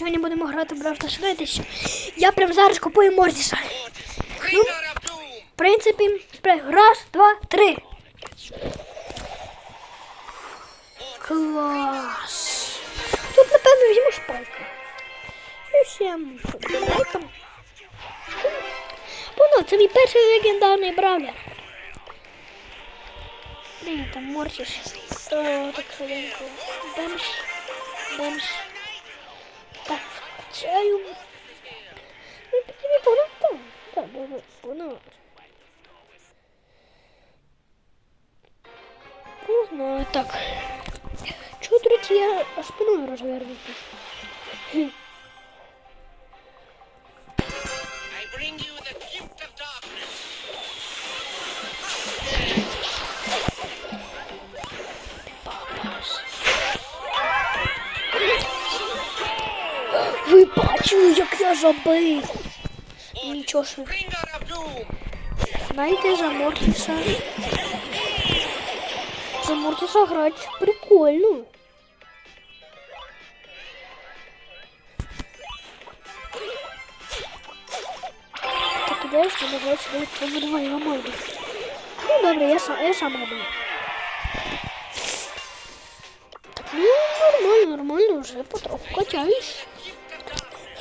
сьогодні будемо грати в Brawl Stars. Я прямо зараз купую Мордіса. Ну, в принципі, раз, два, три. Клас. Тут, напевно, візьму шпайку. І всім шпайкам. Воно, це мій перший легендарний бравлер. Блін, там морчиш. О, так хвилинку. Бемш. Бемш. Чаю. Ну, там. Так, добре, погнав. Погнав, так. Чого, до речі, я спиною забив? Нічого собі. Bringer of doom. Знаєте, за Мортіса. За Мортіса грати прикольно. Так ідеш, не можеш сюди помирає морду. Ну добре, я сам, я сам роблю. Так, ну нормально, нормально, вже потроху качаюсь.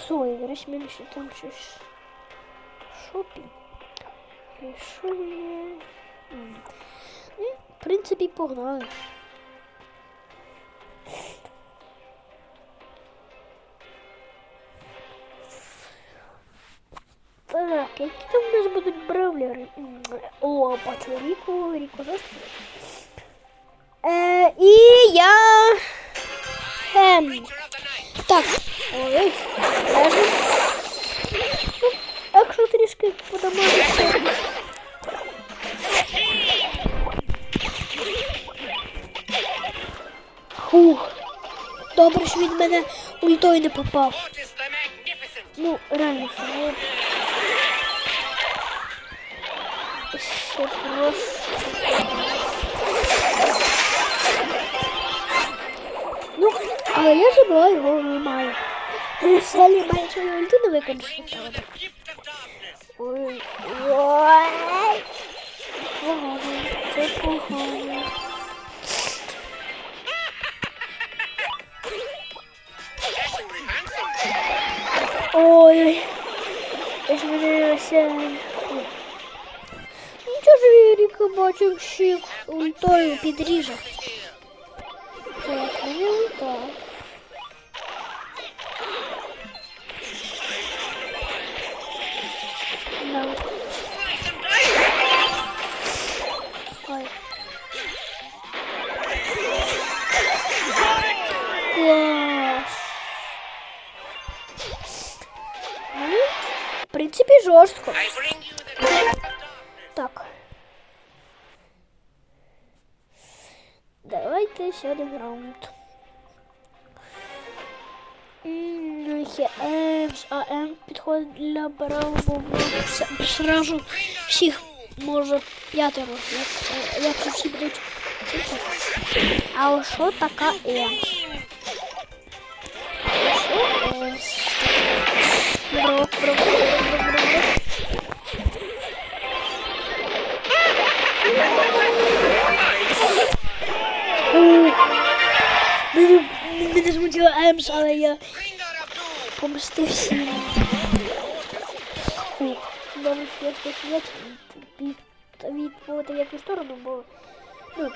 Стой, зараз в мене ще там щось. Шопі. І що є? М. Ну, В принципі, погнали. Так, які там у нас будуть бравлери? М, О, бачу Ріку, Ріку жорстко. Е, і я... Ем, Creature of the night. так, ой. Ну, якщо трішки подамажиться. Хух. Добре, що він мене ультою не попав. Ну, реально, що було. Ще просто. Ну, але я забула його нормально. Селі має свою ульту не виконати. The gift of darkness. Ой, ой. Погано, це погано. Dashingly handsome. Ой, я ж мене все. Нічого ж Ріка бачив, що ультою підріже. Так, в принципі, жорстко. I bring you the gift of darkness. Так. Давайте ще один раунд. М, ну, Є Емс, а М підходить для бравого сразу всіх може п'ятеро, як, е, якщо всі будуть. чотири. А ось що така Емс? Що Емс? Бро, бро, бро, бро, змутила Емс, але я Bringer of doom. помстився. Ух. Добре, що я щось є від, від в яку сторону, бо ну,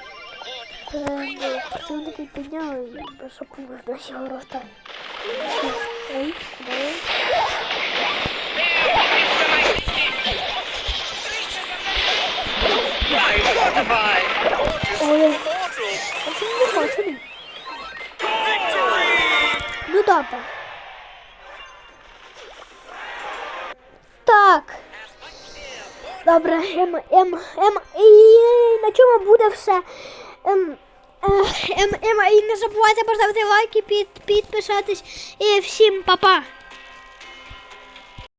е, ну, противники підняли, і щоб можна його розтати. Ой, куди я? I fortify. Otis Ой, mortal. а чому не хочу? Добре. Так. Добре, ем, ем, ем, і на чому буде все. Ем, е, ем, ем, і не забувайте поставити лайки, під, підписатись. І всім па-па.